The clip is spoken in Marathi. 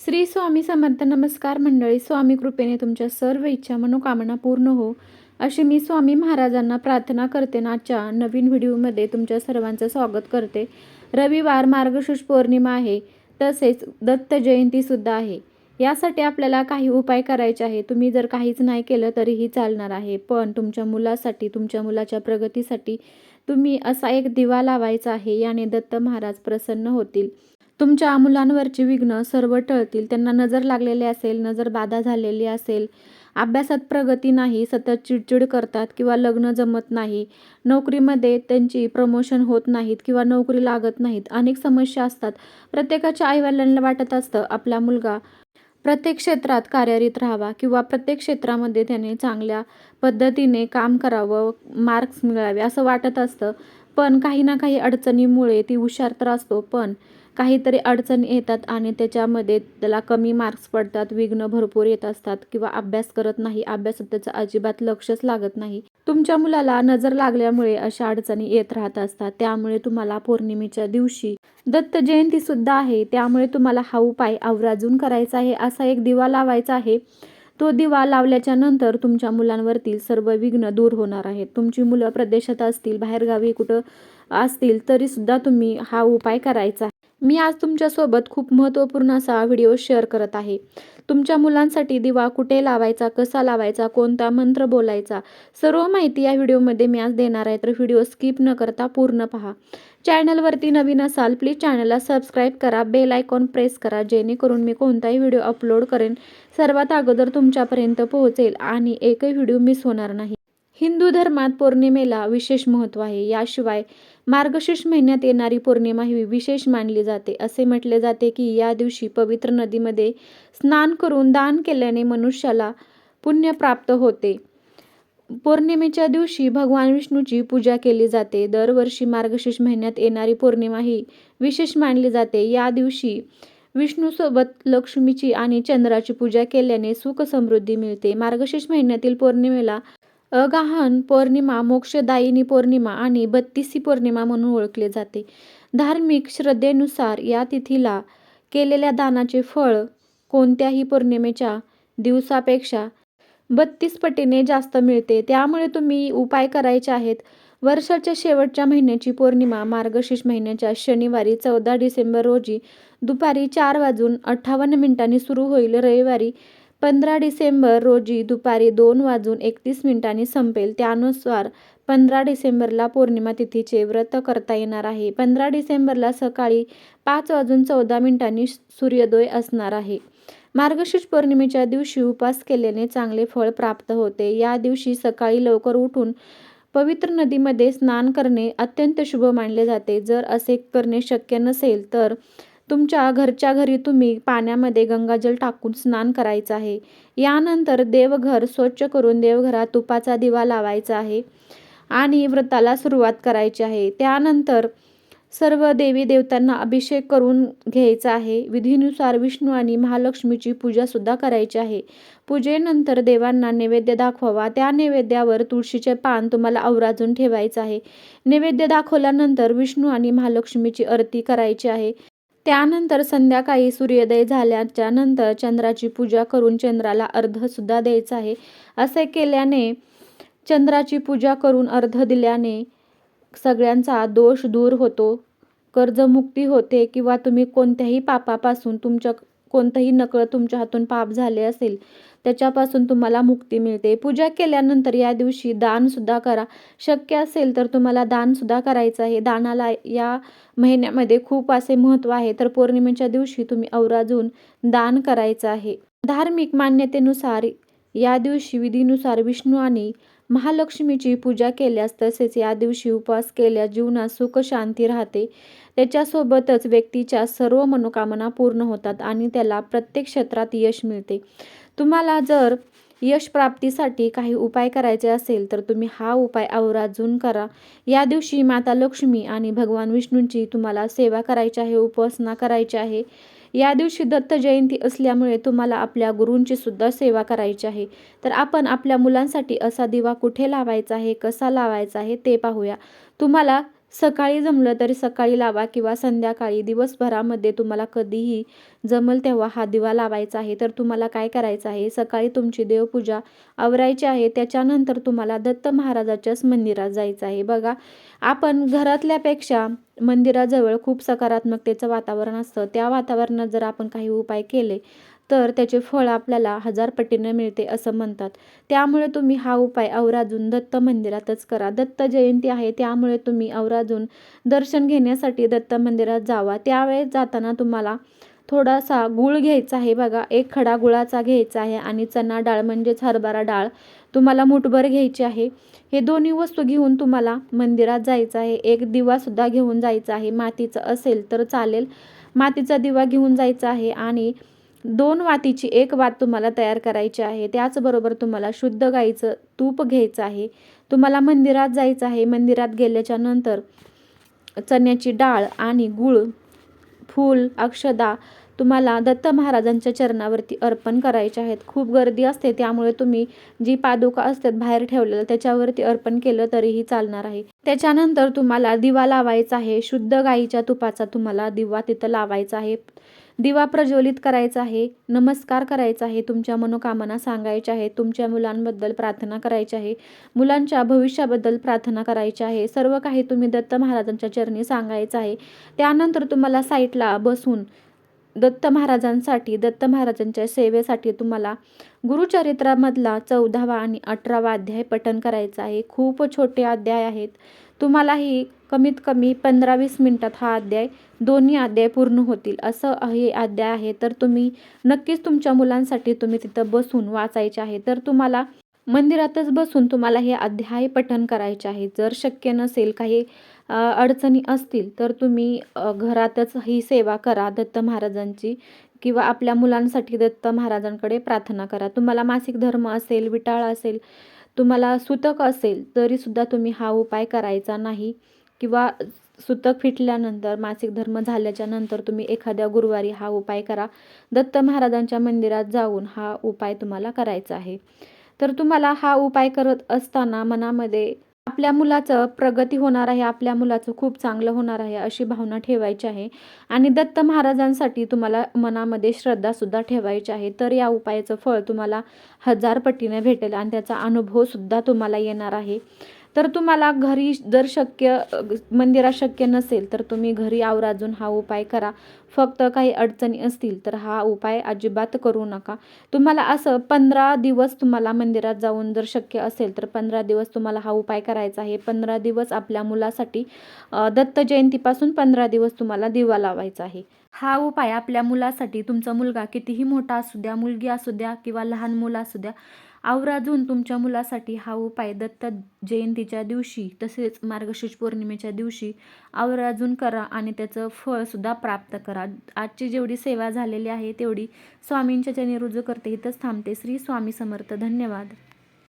श्री स्वामी समर्थ नमस्कार मंडळी स्वामी कृपेने तुमच्या सर्व इच्छा मनोकामना पूर्ण हो. अशी मी स्वामी महाराजांना प्रार्थना करते आणि आजच्या नवीन व्हिडिओमध्ये तुमच्या सर्वांचं स्वागत करते. रविवार मार्गशीर्ष पौर्णिमा आहे तसेच दत्त जयंतीसुद्धा आहे. यासाठी आपल्याला काही उपाय करायचे आहे तुम्ही जर काहीच नाही केलं तरीही चालणार आहे पण तुमच्या मुलासाठी तुमच्या मुलाच्या प्रगतीसाठी तुम्ही असा एक दिवा लावायचा आहे याने दत्त महाराज प्रसन्न होतील. तुमच्या मुलांवरची विघ्न सर्व टळतील. त्यांना नजर लागलेली असेल नजर बाधा झालेली असेल. अभ्यासात प्रगती नाही सतत चिडचिड करतात किंवा लग्न जमत नाही. नोकरीमध्ये त्यांची प्रमोशन होत नाहीत किंवा नोकरी लागत नाहीत. अनेक समस्या असतात. प्रत्येकाच्या आईवडिलांना वाटत असतं आपला मुलगा प्रत्येक क्षेत्रात कार्यरत राहावा किंवा प्रत्येक क्षेत्रामध्ये त्याने चांगल्या पद्धतीने काम करावं मार्क्स मिळावे असं वाटत असतं. पण काही ना काही अडचणीमुळे ती हुशार तर असतो पण काहीतरी अडचणी येतात आणि त्याच्यामध्ये त्याला कमी मार्क्स पडतात विघ्न भरपूर येत असतात किंवा अभ्यास करत नाही अभ्यासात त्याचं अजिबात लक्षच लागत नाही. तुमच्या मुलाला नजर लागल्यामुळे अशा अडचणी येत राहत असतात. त्यामुळे तुम्हाला पौर्णिमेच्या दिवशी दत्त जयंती सुद्धा आहे. त्यामुळे तुम्हाला हा उपाय आवराजून करायचा आहे. असा एक दिवा लावायचा आहे. तो दिवा लावल्याच्या नंतर तुमच्या मुलांवरतील सर्व विघ्न दूर होणार आहेत. तुमची मुलं प्रदेशात असतील बाहेरगावी कुठं असतील तरीसुद्धा तुम्ही हा उपाय करायचा आहे. मी आज तुमच्यासोबत खूप महत्त्वपूर्ण असा व्हिडिओ शेअर करत आहे. तुमच्या मुलांसाठी दिवा कुठे लावायचा कसा लावायचा कोणता मंत्र बोलायचा सर्व माहिती या व्हिडिओमध्ये मी आज देणार आहे. तर व्हिडिओ स्किप न करता पूर्ण पहा. चॅनलवरती नवीन असाल प्लीज चॅनलला सबस्क्राईब करा बेल आयकॉन प्रेस करा जेणेकरून मी कोणताही व्हिडिओ अपलोड करेन सर्वात अगोदर तुमच्यापर्यंत पोहोचेल आणि एकही व्हिडिओ मिस होणार नाही. हिंदू धर्मात पौर्णिमेला विशेष महत्त्व आहे. याशिवाय मार्गशीर्ष महिन्यात येणारी पौर्णिमा ही विशेष मानली जाते. असे म्हटले जाते की या दिवशी पवित्र नदीमध्ये स्नान करून दान केल्याने मनुष्याला पुण्य प्राप्त होते. पौर्णिमेच्या दिवशी भगवान विष्णूची पूजा केली जाते. दरवर्षी मार्गशीर्ष महिन्यात येणारी पौर्णिमा ही विशेष मानली जाते. या दिवशी विष्णूसोबत लक्ष्मीची आणि चंद्राची पूजा केल्याने सुख समृद्धी मिळते. मार्गशीर्ष महिन्यातील पौर्णिमेला अगाहन पौर्णिमा मोक्षदायिनी पौर्णिमा आणि बत्तीसी पौर्णिमा म्हणून ओळखले जाते. धार्मिक श्रद्धेनुसार या तिथीला केलेल्या दानाचे फळ कोणत्याही पौर्णिमेच्या दिवसापेक्षा बत्तीस पटीने जास्त मिळते. त्यामुळे तुम्ही उपाय करायचे आहेत. वर्षाच्या शेवटच्या महिन्याची पौर्णिमा मार्गशीर्ष महिन्याच्या शनिवारी चौदा डिसेंबर रोजी दुपारी चार वाजून अठ्ठावन्न मिनिटांनी सुरू होईल. रविवारी पंधरा डिसेंबर रोजी दुपारी दोन वाजून एकतीस मिनिटांनी संपेल. त्यानुसार पंधरा डिसेंबरला पौर्णिमा तिथीचे व्रत करता येणार आहे. पंधरा डिसेंबरला सकाळी पाच वाजून चौदा मिनिटांनी सूर्योदय असणार आहे. मार्गशीर्ष पौर्णिमेच्या दिवशी उपवास केल्याने चांगले फळ प्राप्त होते. या दिवशी सकाळी लवकर उठून पवित्र नदीमध्ये स्नान करणे अत्यंत शुभ मानले जाते. जर असे करणे शक्य नसेल तर तुमच्या घरच्या घरी तुम्ही पाण्यामध्ये गंगाजल टाकून स्नान करायचं आहे. यानंतर देवघर स्वच्छ करून देवघरात तुपाचा दिवा लावायचा आहे आणि व्रताला सुरुवात करायची आहे. त्यानंतर सर्व देवी देवतांना अभिषेक करून घ्यायचा आहे. विधीनुसार विष्णू आणि महालक्ष्मीची पूजासुद्धा करायची आहे. पूजेनंतर देवांना नैवेद्य दाखवावा. त्या नैवेद्यावर तुळशीचे पान तुम्हाला आवराजून ठेवायचं आहे. नैवेद्य दाखवल्यानंतर विष्णू आणि महालक्ष्मीची आरती करायची आहे. त्यानंतर संध्याकाळी सूर्योदय झाल्याच्यानंतर चंद्राची पूजा करून चंद्राला अर्धसुद्धा द्यायचा आहे. असे केल्याने चंद्राची पूजा करून अर्ध दिल्याने सगळ्यांचा दोष दूर होतो. कर्जमुक्ती होते किंवा तुम्ही कोणत्याही पापापासून तुमच्या कोणतंही नकळ तुमच्या हातून पाप झाले असेल त्याच्यापासून तुम्हाला मुक्ती मिळते. पूजा केल्यानंतर या दिवशी दानसुद्धा करा. शक्य असेल तर तुम्हाला दानसुद्धा करायचं आहे. दानाला या महिन्यामध्ये खूप असे महत्त्व आहे. तर पौर्णिमेच्या दिवशी तुम्ही अवराजून दान करायचं आहे. धार्मिक मान्यतेनुसार या दिवशी विधीनुसार विष्णू आणि महालक्ष्मीची पूजा केल्यास तसेच या दिवशी उपवास केल्यास जीवनात सुख शांती राहते. त्याच्यासोबतच व्यक्तीच्या सर्व मनोकामना पूर्ण होतात आणि त्याला प्रत्येक क्षेत्रात यश मिळते. तुम्हाला जर यश प्राप्तीसाठी काही उपाय करायचे असेल तर तुम्ही हा उपाय आवर्जून करा. या दिवशी माता लक्ष्मी आणि भगवान विष्णूंची तुम्हाला सेवा करायची आहे उपासना करायची आहे. या दिवशी दत्त जयंती असल्यामुळे तुम्हाला आपल्या गुरूंची सुद्धा सेवा करायची आहे. तर आपण आपल्या मुलांसाठी असा दिवा कुठे लावायचा आहे कसा लावायचा आहे ते पाहूया. तुम्हाला सकाळी जमलं तरी सकाळी लावा किंवा संध्याकाळी दिवसभरामध्ये तुम्हाला कधीही जमल तेव्हा हा दिवा लावायचा आहे. तर तुम्हाला काय करायचं आहे? सकाळी तुमची देवपूजा आवरायची आहे. त्याच्यानंतर तुम्हाला दत्त महाराजाच्याच मंदिरात जायचं आहे. बघा आपण घरातल्यापेक्षा मंदिराजवळ खूप सकारात्मकतेचं वातावरण असतं. त्या वातावरणात जर आपण काही उपाय केले तर त्याचे फळ आपल्याला हजार पटीनं मिळते असं म्हणतात. त्यामुळे तुम्ही हा उपाय अवराजून दत्त मंदिरातच करा. दत्त जयंती आहे त्यामुळे तुम्ही अवराजून दर्शन घेण्यासाठी दत्त मंदिरात जावा. त्यावेळेस जाताना तुम्हाला थोडासा गुळ घ्यायचा आहे बघा. एक खडा गुळाचा घ्यायचा आहे आणि चना डाळ म्हणजेच हरभरा डाळ तुम्हाला मुठभर घ्यायची आहे. हे दोन्ही वस्तू घेऊन तुम्हाला मंदिरात जायचं आहे. एक दिवासुद्धा घेऊन जायचा आहे. मातीचं असेल तर चालेल. मातीचा दिवा घेऊन जायचा आहे आणि दोन वातीची एक वात तुम्हाला तयार करायची आहे. त्याचबरोबर तुम्हाला शुद्ध गाईचं तूप घ्यायचं आहे. तुम्हाला मंदिरात जायचं आहे. मंदिरात गेल्याच्यानंतर चण्याची डाळ आणि गूळ फूल अक्षदा तुम्हाला दत्त महाराजांच्या चरणावरती अर्पण करायचे आहेत. खूप गर्दी असते. त्यामुळे तुम्ही जी पादुका असतात बाहेर ठेवलेलं त्याच्यावरती अर्पण केलं तरीही चालणार आहे. त्याच्यानंतर तुम्हाला दिवा लावायचा आहे. शुद्ध गाईच्या तुपाचा तुम्हाला दिवा तिथं लावायचा आहे. दिवा प्रज्वलित करायचा आहे नमस्कार करायचा आहे तुमच्या मनोकामना सांगायच्या आहेत तुमच्या मुलांबद्दल प्रार्थना करायची आहे मुलांच्या भविष्याबद्दल प्रार्थना करायची आहे सर्व काही तुम्ही दत्त महाराजांच्या चरणी सांगायचं आहे. त्यानंतर तुम्हाला साईटला बसून दत्त महाराजांसाठी दत्त महाराजांच्या सेवेसाठी तुम्हाला गुरुचरित्रामधला चौदावा आणि अठरावा अध्याय पठन करायचा आहे. खूप छोटे अध्याय आहेत. तुम्हालाही कमीत कमी पंधरा वीस मिनटात हा अध्याय दोन्ही अध्याय पूर्ण होतील. असं हे अध्याय आहे. तर तुम्ही नक्कीच तुमच्या मुलांसाठी तुम्ही तिथं बसून वाचायचे आहे. तर तुम्हाला मंदिरातच बसून तुम्हाला हे अध्याय पठण करायचे आहे. जर शक्य नसेल काही अडचणी असतील तर तुम्ही घरातच ही सेवा करा. दत्त महाराजांची किंवा आपल्या मुलांसाठी दत्त महाराजांकडे प्रार्थना करा. तुम्हाला मासिक धर्म असेल विटाळ असेल तुम्हाला सुतक असेल तरीसुद्धा तुम्ही हा उपाय करायचा नाही. किंवा सुतक फिटल्यानंतर मासिक धर्म झाल्याच्यानंतर तुम्ही एखाद्या गुरुवारी हा उपाय करा. दत्त महाराजांच्या मंदिरात जाऊन हा उपाय तुम्हाला करायचा आहे. तर तुम्हाला हा उपाय करत असताना मनामध्ये आपल्या मुलाचं प्रगती होणार आहे आपल्या मुलाचं खूप चांगलं होणार आहे अशी भावना ठेवायची आहे. आणि दत्त महाराजांसाठी तुम्हाला मनामध्ये श्रद्धासुद्धा ठेवायची आहे. तर या उपायाचं फळ तुम्हाला हजार पटीने भेटेल आणि त्याचा अनुभवसुद्धा तुम्हाला येणार आहे. तर तुम्हाला घरी जर शक्य मंदिरात शक्य नसेल तर तुम्ही घरी आवराजून हा उपाय करा. फक्त काही अडचणी असतील तर हा उपाय अजिबात करू नका. तुम्हाला असं पंधरा दिवस तुम्हाला मंदिरात जाऊन जर शक्य असेल तर पंधरा दिवस तुम्हाला हा उपाय करायचा आहे. पंधरा दिवस आपल्या मुलासाठी दत्त जयंतीपासून पंधरा दिवस तुम्हाला दिवा लावायचा आहे. हा उपाय आपल्या मुलासाठी तुमचा मुलगा कितीही मोठा असू द्या मुलगी असू द्या किंवा लहान मुलं असू द्या आवर्जून तुमच्या मुलासाठी हा उपाय दत्त जयंतीच्या दिवशी तसेच मार्गशीर्ष पौर्णिमेच्या दिवशी आवर्जून करा आणि त्याचं फळसुद्धा प्राप्त करा. आजची जेवढी सेवा झालेली आहे तेवढी स्वामींच्या चरणी रुजू करते इथंच थांबते. श्री स्वामी समर्थ. धन्यवाद.